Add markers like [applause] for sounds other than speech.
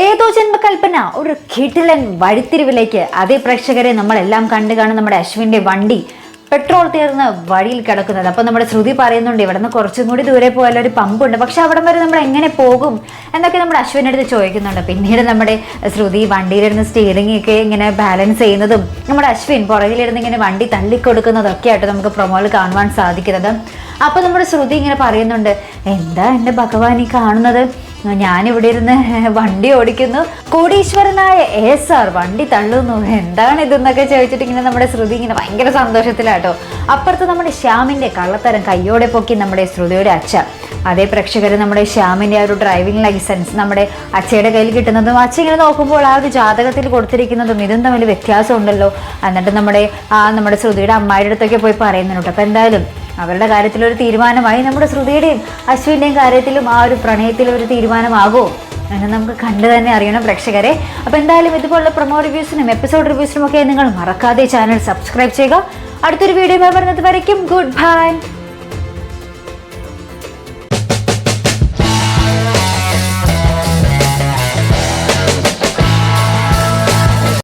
ഏതോ ജന്മകൽപ്പന ഒരു കിടിലൻ വഴിത്തിരിവിലേക്ക്. അതേ പ്രേക്ഷകരെ നമ്മളെല്ലാം കണ്ടു കാണും നമ്മുടെ അശ്വിന്റെ വണ്ടി പെട്രോൾ തീർന്ന് വഴിയിൽ കിടക്കുന്നത്. അപ്പോൾ നമ്മുടെ ശ്രുതി പറയുന്നുണ്ട് ഇവിടെ നിന്ന് കുറച്ചും കൂടി ദൂരെ പോയാൽ ഒരു പമ്പുണ്ട്. പക്ഷെ അവിടം വരെ നമ്മൾ എങ്ങനെ പോകും? എന്നൊക്കെ നമ്മുടെ അശ്വിന്റെ അടുത്ത് ചോദിക്കുന്നുണ്ട്. പിന്നീട് നമ്മുടെ ശ്രുതി വണ്ടിയിലിരുന്ന് സ്റ്റിയറിംഗ് ഒക്കെ ഇങ്ങനെ ബാലൻസ് ചെയ്യുന്നതും നമ്മുടെ അശ്വിൻ പുറകിലിരുന്ന് ഇങ്ങനെ വണ്ടി തള്ളിക്കൊടുക്കുന്നതൊക്കെ ആയിട്ട് നമുക്ക് പ്രൊമോയിൽ കാണുവാൻ സാധിക്കുന്നത്. അപ്പോൾ നമ്മുടെ ശ്രുതി ഇങ്ങനെ പറയുന്നുണ്ട് എന്താ എന്റെ ഭഗവാൻ ഈ കാണുന്നത്? ഞാനിവിടെ ഇരുന്ന് [laughs] വണ്ടി ഓടിക്കുന്നു. കോടീശ്വരനായ എസ് ആർ വണ്ടി തള്ളുന്നു. എന്താണ് ഇതെന്നൊക്കെ ചോദിച്ചിട്ട് ഇങ്ങനെ നമ്മുടെ ശ്രുതി ഇങ്ങനെ ഭയങ്കര സന്തോഷത്തിലാട്ടോ. അപ്പുറത്ത് നമ്മുടെ ശ്യാമിന്റെ കള്ളത്തരം കയ്യോടെ പൊക്കി നമ്മുടെ ശ്രുതിയുടെ അച്ഛ. അതേ പ്രേക്ഷകർ നമ്മുടെ ശ്യാമിന്റെ ആ ഒരു ഡ്രൈവിംഗ് ലൈസൻസ് നമ്മുടെ അച്ഛയുടെ കയ്യിൽ കിട്ടുന്നതും അച്ഛ ഇങ്ങനെ നോക്കുമ്പോൾ ആ ഒരു ജാതകത്തിൽ കൊടുത്തിരിക്കുന്നതും ഇതും തമ്മിൽ വ്യത്യാസമുണ്ടല്ലോ. എന്നിട്ട് നമ്മുടെ ആ നമ്മുടെ ശ്രുതിയുടെ അമ്മായിയുടെ അടുത്തൊക്കെ പോയി പറയുന്നുണ്ട്. അപ്പോൾ എന്തായാലും അവരുടെ കാര്യത്തിൽ ഒരു തീരുമാനമായി നമ്മുടെ ശ്രുതിയുടെയും അശ്വിന്റെയും കാര്യത്തിലും ആ ഒരു പ്രണയത്തിലൊരു തീരുമാനമാകുമോ? എന്ന് നമുക്ക് കണ്ടു തന്നെ അറിയണം പ്രേക്ഷകരെ. അപ്പോൾ എന്തായാലും ഇതുപോലുള്ള പ്രൊമോ റിവ്യൂസിനും എപ്പിസോഡ് റിവ്യൂസിനും ഒക്കെ നിങ്ങൾ മറക്കാതെ ചാനൽ സബ്സ്ക്രൈബ് ചെയ്യുക. അടുത്തൊരു വീഡിയോ വരുന്നത് വരയ്ക്കും. Good bye